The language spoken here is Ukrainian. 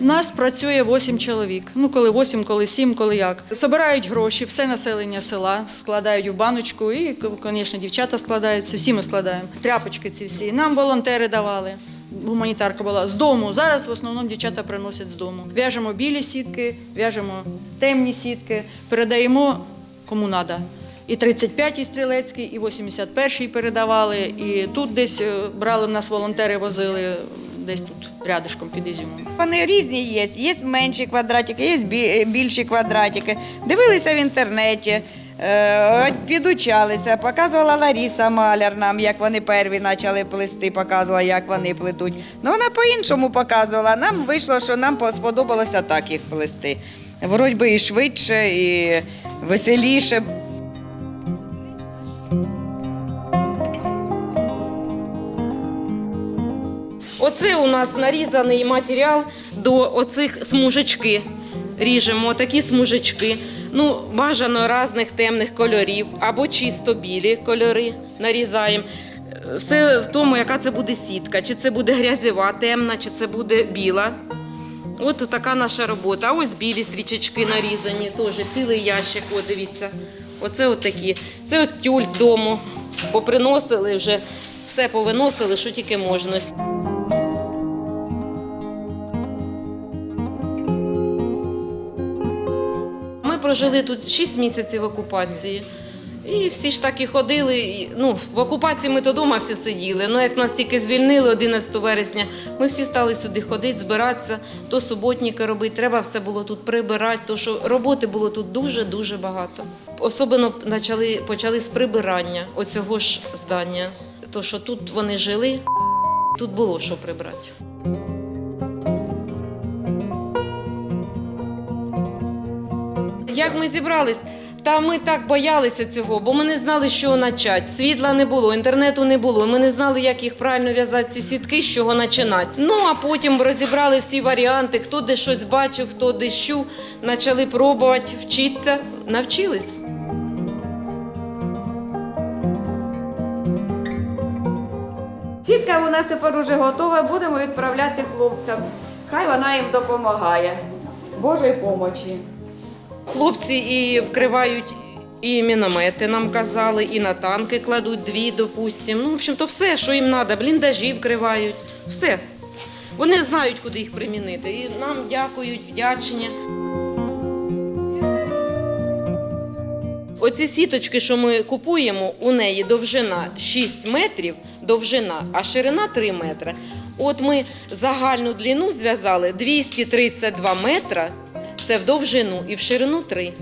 нас працює 8 чоловік. Ну, коли 8, коли 7, коли як. Собирають гроші, все населення села складають в баночку і, звісно, дівчата складаються, всі ми складаємо. Тряпочки ці всі. Нам волонтери давали. Гуманітарка була з дому. Зараз в основному дівчата приносять з дому. В'яжемо білі сітки, в'яжемо темні сітки, передаємо кому треба. І 35-й стрілецький, і 81-й передавали, і тут десь е, брали в нас волонтери, возили десь тут рядишком під Ізюмом. Вони різні є. Є менші квадратики, є більші квадратики. Дивилися в інтернеті, е, підучалися. Показувала Ларіса Маляр нам, як вони перві почали плести, показувала, як вони плетуть. Ну вона по-іншому показувала. Нам вийшло, що нам сподобалося так їх плести. Вроді і швидше, і веселіше. Оце у нас нарізаний матеріал до оцих смужечки. Ріжемо такі смужечки. Ну, бажано різних темних кольорів або чисто білі кольори нарізаємо. Все в тому, яка це буде сітка, чи це буде грязєва, темна, чи це буде біла. От така наша робота. А ось білі стрічечки нарізані, теж цілий ящик. О, дивіться. Оце от такі. Це от тюль з дому. Поприносили вже, все повиносили, що тільки можна. Прожили тут 6 місяців окупації. І всі ж так і ходили. Ну, в окупації ми то вдома всі сиділи. Ну, як нас тільки звільнили 11 вересня, ми всі стали сюди ходити, збиратися, то суботники робити. Треба все було тут прибирати, то що роботи було тут дуже-дуже багато. Особливо почали, почали з прибирання оцього ж здання. То, що тут вони жили, тут було що прибрати. Як ми зібрались? Та ми так боялися цього, бо ми не знали, що почати. Світла не було, інтернету не було. Ми не знали, як їх правильно в'язати ці сітки, з чого починати. Ну а потім розібрали всі варіанти, хто де щось бачив, хто де що. Почали пробувати, вчитися, навчились. Сітка у нас тепер уже готова, будемо відправляти хлопцям. Хай вона їм допомагає. Божої помочі. Хлопці і вкривають і міномети, нам казали, і на танки кладуть дві, допустимо. Ну, в общем, то все, що їм треба, бліндажі вкривають, все. Вони знають, куди їх примінити. І нам дякують, вдячні. Оці сіточки, що ми купуємо, у неї довжина 6 метрів, довжина, а ширина 3 метри. От ми загальну длину зв'язали 232 метра, це в довжину і в ширину 3.